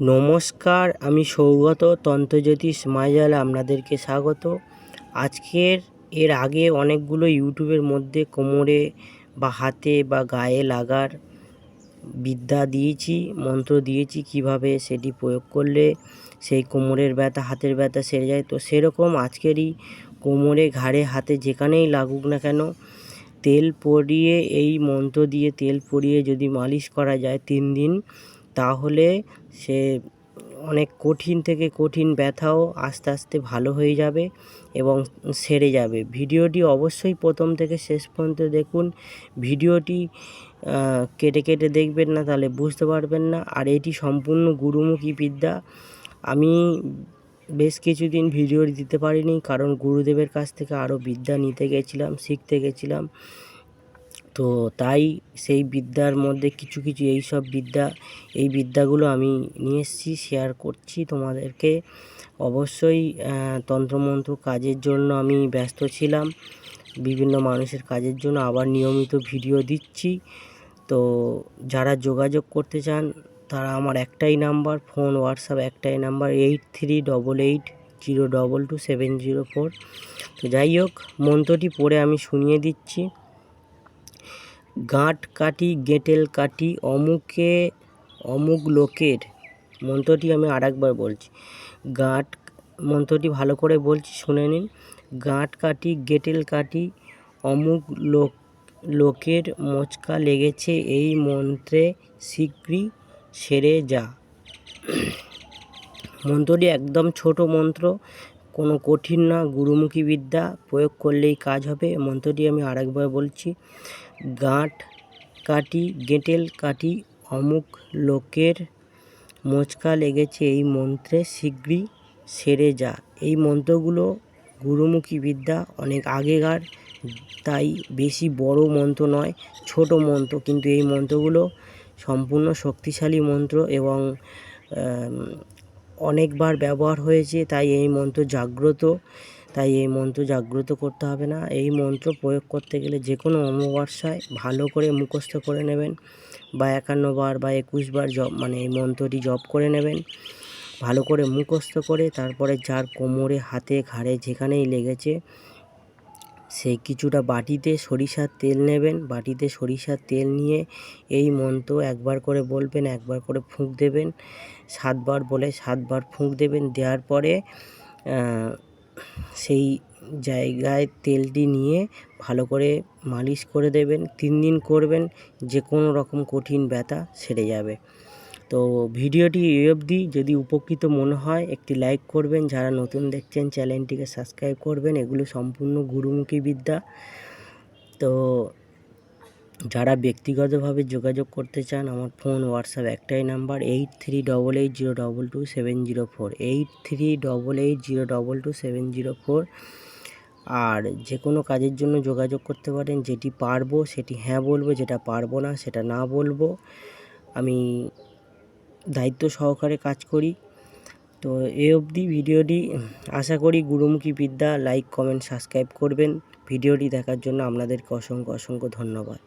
নমস্কার, আমি সৌগত তন্ত্রজ্যোতিষ মায়াজালে আপনাদেরকে স্বাগত। আজকের এর আগে অনেকগুলো ইউটিউবের মধ্যে কোমরে বা হাতে বা গায়ে লাগার বিদ্যা দিয়েছি, মন্ত্র দিয়েছি, কীভাবে সেটি প্রয়োগ করলে সেই কোমরের ব্যথা, হাতের ব্যথা সেরে যায়। তো সেরকম আজকেরই কোমরে, ঘাড়ে, হাতে যেখানেই লাগুক না কেন, তেল পরিয়ে, এই মন্ত্র দিয়ে তেল পরিয়ে যদি মালিশ করা যায় তিন দিন তাহলে সে অনেক কঠিন থেকে কঠিন ব্যথাও আস্তে আস্তে ভালো হয়ে যাবে এবং সেরে যাবে। ভিডিওটি অবশ্যই প্রথম থেকে শেষ পর্যন্ত দেখুন। ভিডিওটি কেটে কেটে দেখবেন না, তাহলে বুঝতে পারবেন না। আর এটি সম্পূর্ণ গুরুমুখী বিদ্যা। আমি বেশ কিছুদিন ভিডিও দিতে পারিনি, কারণ গুরুদেবের কাছ থেকে আরও বিদ্যা নিতে গেছিলাম, শিখতে গেছিলাম। তো তাই সেই বিদ্যার মধ্যে কিছু কিছু এই সব বিদ্যা, এই বিদ্যাগুলো আমি নিয়ে এসেছি শেয়ার করছি তোমাদেরকে। অবশ্যই তন্ত্রমন্ত্র কাজের জন্য আমি ব্যস্ত ছিলাম, বিভিন্ন মানুষের কাজের জন্য আবার নিয়মিত ভিডিও দিচ্ছি। তো যারা যোগাযোগ করতে চান, তারা আমার একটাই নাম্বার, ফোন, হোয়াটসঅ্যাপ একটাই number, eight three double eight zero double two seven zero four. তো যাই হোক, মন্ত্রটি পড়ে আমি শুনিয়ে দিচ্ছি। গাঁট কাটি গেঁটেল কাটি অমুকে, অমুক লোকের মন্ত্রটি আমি আর একবার বলছি। গাঁট, মন্ত্রটি ভালো করে বলছি, শুনে নিন। গাঁট কাটি গেটেল কাটি অমুক লোক, লোকের মোচকা লেগেছে, এই মন্ত্রে শীঘ্রই সেরে যা। মন্ত্রটি একদম ছোট মন্ত্র, কোনো কঠিন না, গুরুমুখী বিদ্যা, প্রয়োগ করলেই কাজ হবে। মন্ত্রটি আমি আরেকবার বলছি। গাঁট কাটি, গেঁটেল কাটি, অমুক লোকের মোচকা লেগেছে এই মন্ত্রে শীঘ্রই সেরে যা। এই মন্ত্রগুলো গুরুমুখী বিদ্যা, অনেক আগেকার, তাই বেশি বড় মন্ত্র নয়, ছোট মন্ত্র। কিন্তু এই মন্ত্রগুলো সম্পূর্ণ শক্তিশালী মন্ত্র এবং অনেকবার ব্যবহার হয়েছে, তাই এই মন্ত্র জাগ্রত। তাই এই মন্ত্র জাগ্রত করতে হবে না। এই মন্ত্র প্রয়োগ করতে গেলে যে কোনো অমাবস্যায় ভালো করে মুখস্থ করে নেবেন বা একান্ন বার বা একুশ বার জপ মানে এই মন্ত্রটি জপ করে নেবেন। ভালো করে মুখস্থ করে তারপরে যার কোমরে, হাতে, ঘাড়ে যেখানেই লেগেছে সেই কিছুটা বাটিতে সরিষার তেল নেবেন। বাটিতে সরিষার তেল নিয়ে এই মন্ত্র একবার করে বলবেন, একবার করে ফুঁক দেবেন। সাতবার বলে সাতবার ফুঁক দেবেন। দেওয়ার পরে সেই জায়গায় তেলটি নিয়ে ভালো করে মালিশ করে দেবেন। তিন দিন করবেন, যে কোনো রকম কঠিন ব্যথা সেরে যাবে। তো ভিডিওটি এই অবধি। যদি উপকৃত মনে হয়, একটি লাইক করবেন। যারা নতুন দেখছেন, চ্যানেলটিকে সাবস্ক্রাইব করবেন। এগুলো সম্পূর্ণ গুরুমুখী বিদ্যা। তো যারা ব্যক্তিগতভাবে যোগাযোগ করতে চান, আমার ফোন, হোয়াটসঅ্যাপ একটাই number eight three double eight zero double two seven zero four eight three double eight zero double two seven zero four আর যে কোনো কাজের জন্য যোগাযোগ করতে পারেন, যেটি পারব সেটি হ্যাঁ বলব, যেটা পারব না সেটা না বলব। আমি দায়িত্ব সহকারে কাজ করি। তো এ অবধি ভিডিওটি, আশা করি গুরুমুখী বিদ্যা লাইক কমেন্ট সাবস্ক্রাইব করবেন। ভিডিওটি দেখার জন্য আপনাদেরকে অসংখ্য অসংখ্য ধন্যবাদ।